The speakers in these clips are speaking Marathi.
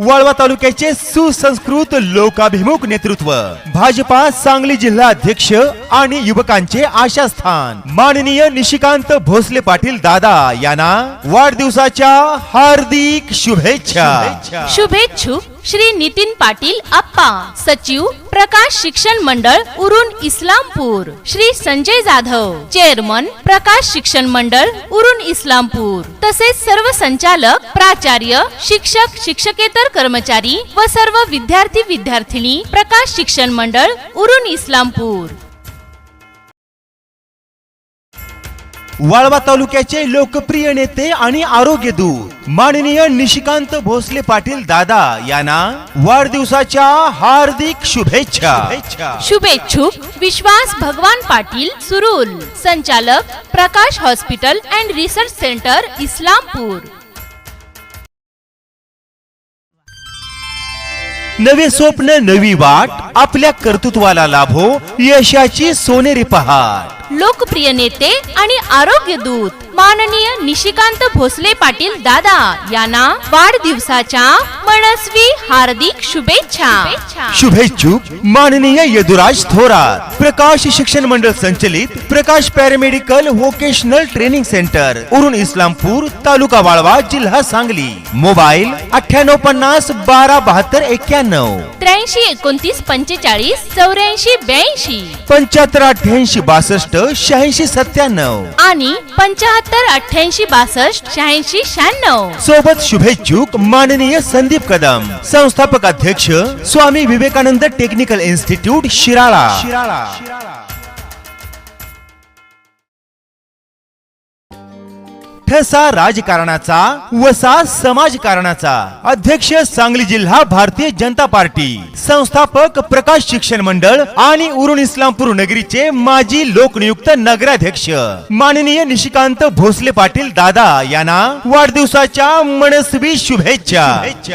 वाळवा तालुक्याचे सुसंस्कृत लोकाभिमुख नेतृत्व. भाजपा सांगली जिल्हा अध्यक्ष आणि युवकांचे आशास्थान. माननीय निशिकांत भोसले पाटील दादा यांना वाढदिवसाच्या हार्दिक शुभेच्छा. शुभेच्छुक. श्री नितीन पाटील आप्पा सचिव प्रकाश शिक्षण मंडळ उरुन इस्लामपूर. श्री संजय जाधव चेअरमन प्रकाश शिक्षण मंडळ उरुन इस्लामपूर. तसेच सर्व संचालक प्राचार्य शिक्षक शिक्षकेतर कर्मचारी व सर्व विद्यार्थी विद्यार्थिनी प्रकाश शिक्षण मंडळ उरुन इस्लामपूर. वाळवा तालुक्याचे लोकप्रिय नेते आणि आरोग्य दूत माननीय निशिकांत भोसले पाटील दादा यांना वाढदिवसाच्या हार्दिक शुभेच्छा. शुभेच्छुक विश्वास भगवान पाटील सुरूल संचालक Prakash hospital and research centre Islampur. नवे स्वप्न नवी वाट आपल्या कर्तृत्वाला लाभो यशाची सोनेरी पहाट. लोकप्रिय नेते आणि आरोग्य दूत. माननीय निशिकांत भोसले पाटील दादा यांना वाढदिवसाच्या मनस्वी हार्दिक शुभेच्छा. शुभेच्छुक माननीय यदुराज थोरात प्रकाश शिक्षण मंडळ संचलित Prakash paramedical vocational training centre Urun Islampur तालुका वाळवा जिल्हा सांगली. मोबाईल अठ्ठ्याण्णव पन्नास बारा बहात्तर एक्क्याण्णव. त्र्याऐंशी एकोणतीस पंचेचाळीस चौऱ्याऐंशी ब्याऐंशी. पंच्याहत्तर अठ्ठ्याऐंशी बासष्ट शहाऐंशी सत्त्याण्णव. आणि पंच्याहत्तर अठ्ठ्याऐंशी बासष्ट शहाऐंशी शहाण्णव. सोबत शुभेच्छुक माननीय संदीप कदम संस्थापक अध्यक्ष स्वामी विवेकानंद टेक्निकल इन्स्टिट्यूट शिराळा. ठसा राजकारणाचा वसा समाजकारणाचा. अध्यक्ष सांगली जिल्हा भारतीय जनता पार्टी. संस्थापक प्रकाश शिक्षण मंडळ आणि उरुण इस्लामपूर नगरीचे माजी लोकनियुक्त नगराध्यक्ष. माननीय निशिकांत भोसले पाटील दादा यांना वाढदिवसाच्या मनस्वी शुभेच्छा.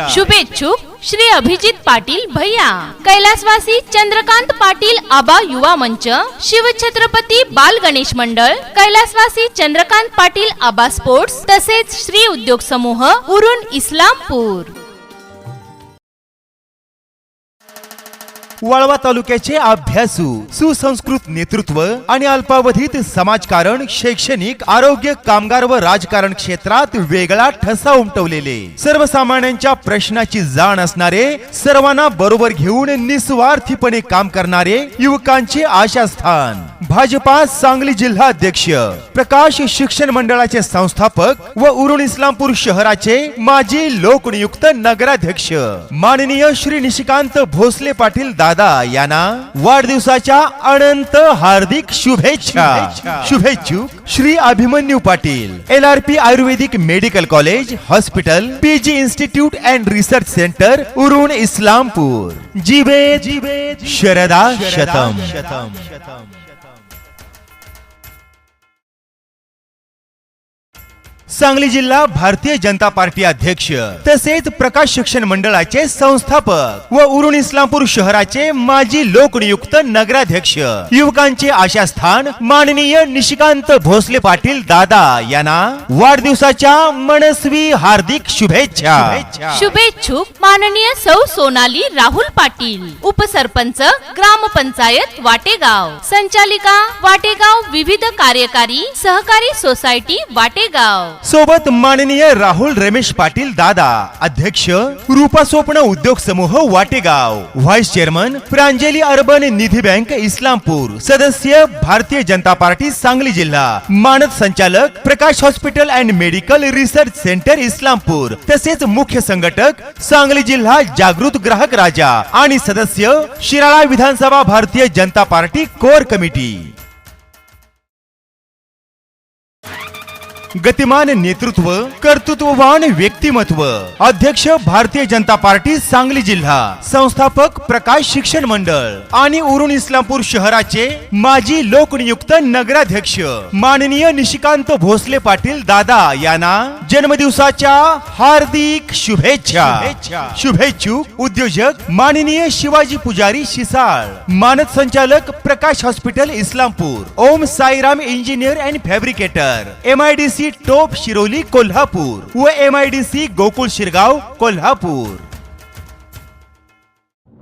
शुभेच्छुक. श्री अभिजित पाटील भैया कैलासवासी चंद्रकांत पाटील आबा युवा मंच शिवछत्रपती बाल गणेश मंडळ कैलासवासी चंद्रकांत पाटील आबा स्पोर्ट्स तसेच श्री उद्योग समूह उरून इस्लामपूर. वाळवा तालुक्याचे अभ्यासू सुसंस्कृत नेतृत्व आणि अल्पावधीत समाजकारण शैक्षणिक आरोग्य कामगार व राजकारण क्षेत्रात वेगळा ठसा उमटवलेले. सर्वसामान्यांच्या प्रश्नाची जाण असणारे सर्वांना बरोबर घेऊन निस्वार्थीपणे काम करणारे युवकांचे आशास्थान. भाजपा सांगली जिल्हा अध्यक्ष प्रकाश शिक्षण मंडळाचे संस्थापक व उरुण इस्लामपूर शहराचे माजी लोकनियुक्त नगराध्यक्ष. माननीय श्री निशिकांत भोसले पाटील दादा यांना वाढदिवसाच्या अनंत हार्दिक शुभेच्छा. शुभेच्छुक Shri Abhimanyu Patil L R P ayurvedic medical college hospital PG institute and research centre Urun Islampur. जीवे जीवे शरदा शतम. शतम. सांगली जिल्हा भारतीय जनता पार्टी अध्यक्ष तसेच प्रकाश शिक्षण मंडळाचे संस्थापक व उरुण इस्लामपूर शहराचे माजी लोकनियुक्त नगराध्यक्ष. युवकांचे आशास्थान माननीय निशिकांत भोसले पाटील दादा यांना वाढदिवसाच्या मनस्वी हार्दिक शुभेच्छा. शुभेच्छुक माननीय सौ सोनाली राहुल पाटील उपसरपंच ग्रामपंचायत वाटेगाव. संचालिका वाटेगाव विविध कार्यकारी सहकारी सोसायटी वाटेगाव. सोबत माननीय राहुल रमेश पाटील दादा अध्यक्ष रूपा स्वप्न उद्योग समूह Wategaon vice chairman Pranjali urban Nidhi bank Islampur सदस्य भारतीय जनता पार्टी सांगली जिल्हा मानद संचालक Prakash hospital and medical research centre Islampur तसेच मुख्य संघटक सांगली जिल्हा जागृत ग्राहक राजा आणि सदस्य शिराळा विधानसभा भारतीय जनता पार्टी कोर कमिटी. गतिमान नेतृत्व कर्तृत्ववान व्यक्तिमत्व. अध्यक्ष भारतीय जनता पार्टी सांगली जिल्हा. संस्थापक प्रकाश शिक्षण मंडळ. आणि उरुण इस्लामपूर शहराचे माजी लोकनियुक्त नगराध्यक्ष. माननीय निशिकांत भोसले पाटील दादा यांना जन्मदिवसाच्या हार्दिक शुभेच्छा. शुभेच्छुक उद्योजक माननीय शिवाजी पुजारी शिसाळ. मानद संचालक Prakash hospital Islampur. Om Sairam engineer and fabricator. M I D C Top Shiroli, Kolhapur. व M I D C Gokul Shirgaon, Kolhapur.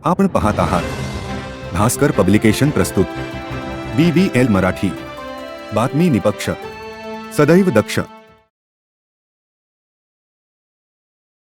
आपण पाहत आहात भास्कर पब्लिकेशन प्रस्तुत. B B L Marathi. बातमी निपक्ष. सदैव दक्ष.